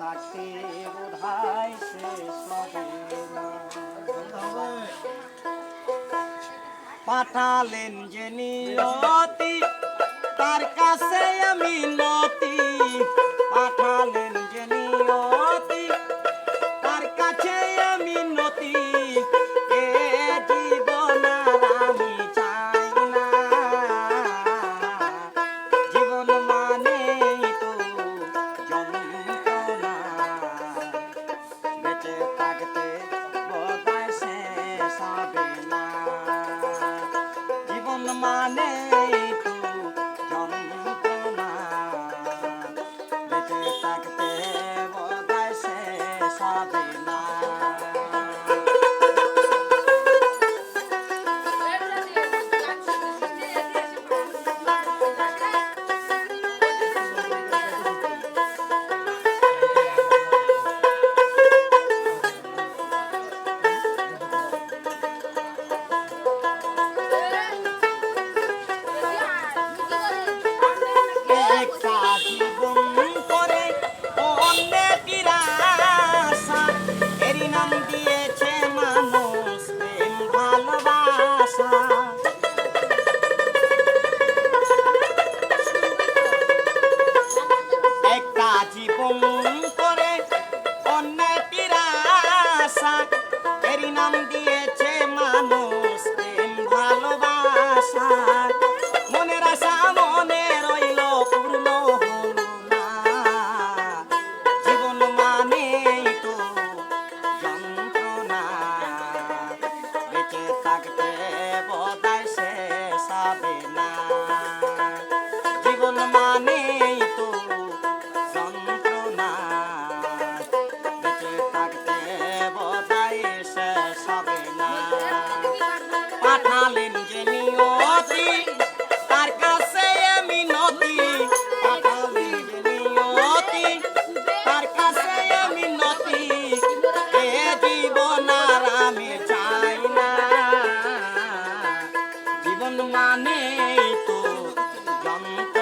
থাকতে বোধহয় শেষ পাঠালেন যে নিয়তি তার কাছে আমি নতি। পাঠালেন i'm name. একটা জীবন করে অন্য কিরাসা এরই নাম দিয়েছে মানুষ প্রেম অন্য কিরাসা এরই নাম তো জানতে